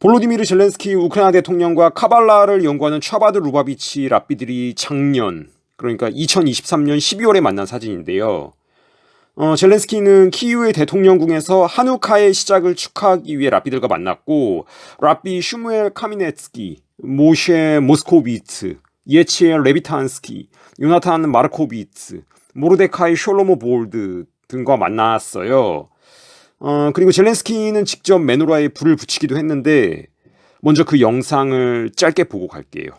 볼로디미르 젤렌스키 우크라이나 대통령과 카발라를 연구하는 차바드 루바비치 랍비들이 작년 그러니까 2023년 12월에 만난 사진인데요. 어, 젤렌스키는 키이우의 대통령궁에서 한우카의 시작을 축하하기 위해 랍비들과 만났고 랍비 슈무엘 카미네츠키, 모셰 모스코비츠, 예치엘 레비탄스키, 요나탄 마르코비츠, 모르데카이 숄로모 볼드 등과 만났어요. 어, 그리고 젤렌스키는 직접 메노라에 불을 붙이기도 했는데 먼저 그 영상을 짧게 보고 갈게요.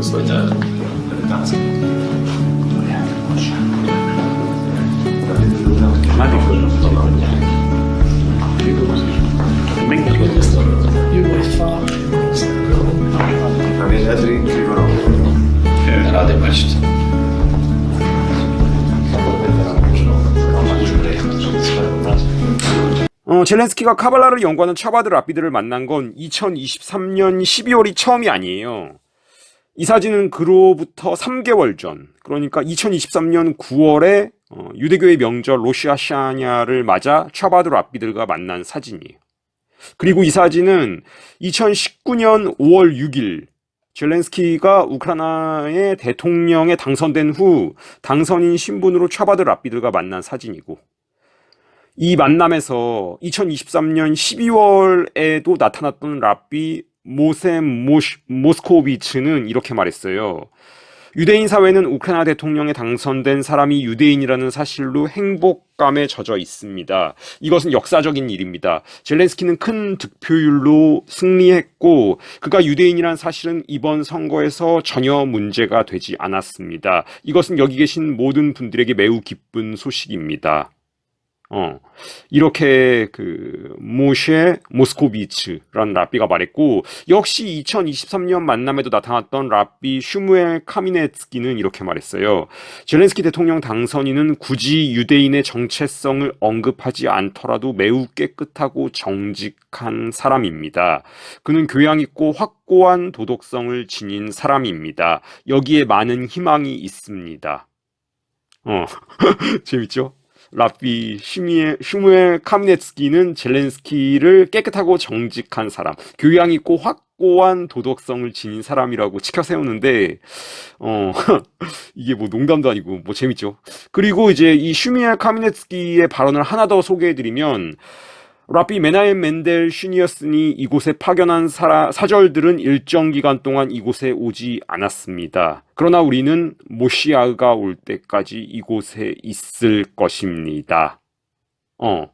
gospodina Danske. Na vedetri Grigorov. Rade Mašt. 어, 젤렌스키가 카발라를 연구하는 차바드 라피드를 만난 건 2023년 12월이 처음이 아니에요. 이 사진은 그로부터 3개월 전, 그러니까 2023년 9월에 어, 유대교의 명절 로시아샤냐를 맞아 차바드 랍비들과 만난 사진이에요. 그리고 이 사진은 2019년 5월 6일 젤렌스키가 우크라이나의 대통령에 당선된 후 당선인 신분으로 차바드 랍비들과 만난 사진이고 이 만남에서 2023년 12월에도 나타났던 랍비 모셈 모시, 모스코비츠는 이렇게 말했어요. 유대인 사회는 우크라이나 대통령에 당선된 사람이 유대인이라는 사실로 행복감에 젖어 있습니다. 이것은 역사적인 일입니다. 젤렌스키는 큰 득표율로 승리했고 그가 유대인이란 사실은 이번 선거에서 전혀 문제가 되지 않았습니다. 이것은 여기 계신 모든 분들에게 매우 기쁜 소식입니다. 어, 이렇게 그 모셰 모스코비츠라는 랍비가 말했고 역시 2023년 만남에도 나타났던 랍비 슈무엘 카미네츠키는 이렇게 말했어요. 젤렌스키 대통령 당선인은 굳이 유대인의 정체성을 언급하지 않더라도 매우 깨끗하고 정직한 사람입니다. 그는 교양 있고 확고한 도덕성을 지닌 사람입니다. 여기에 많은 희망이 있습니다. 어, 재밌죠? 라비 슈미에, 슈무엘 카미네츠키는 젤렌스키를 깨끗하고 정직한 사람, 교양 있고 확고한 도덕성을 지닌 사람이라고 치켜 세우는데, 어, 이게 뭐 농담도 아니고 뭐 재밌죠. 그리고 이제 이 슈미엘 카미네츠키의 발언을 하나 더 소개해드리면, 라비 메나엠 멘델 슈니어슨이 이곳에 파견한 사, 사절들은 일정 기간 동안 이곳에 오지 않았습니다. 그러나 우리는 모시아가 올 때까지 이곳에 있을 것입니다. 어.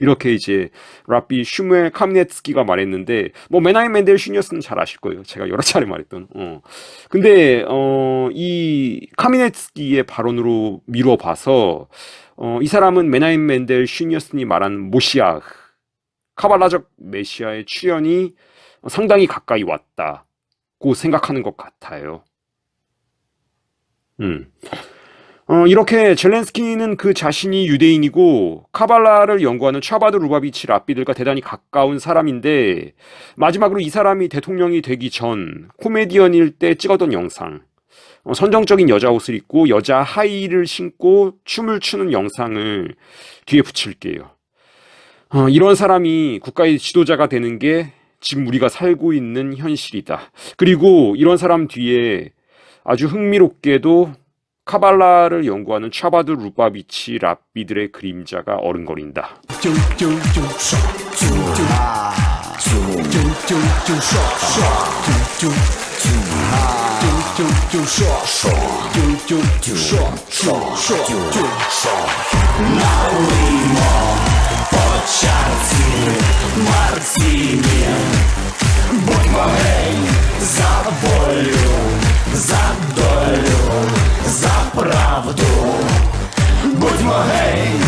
이렇게 이제 라비 슈무엘 카미네츠키가 말했는데 뭐 메나임 멘델 슈니어스는 잘 아실 거예요. 제가 여러 차례 말했던. 어. 근데 어이 카미네츠키의 발언으로 미뤄 봐서 어, 이 사람은 메나임 멘델 슈니어슨이 말한 모시아 카발라적 메시아의 출현이 상당히 가까이 왔다고 생각하는 것 같아요. 음. 어, 이렇게 젤렌스키는 그 자신이 유대인이고 카발라를 연구하는 차바드 루바비치 랍비들과 대단히 가까운 사람인데 마지막으로 이 사람이 대통령이 되기 전 코미디언일 때 찍었던 영상 어, 선정적인 여자 옷을 입고 여자 하이를 신고 춤을 추는 영상을 뒤에 붙일게요. 어, 이런 사람이 국가의 지도자가 되는 게 지금 우리가 살고 있는 현실이다. 그리고 이런 사람 뒤에 아주 흥미롭게도 카발라를 연구하는 차바드 루바비치 랍비들의 그림자가 어른거린다. Будьмо гей,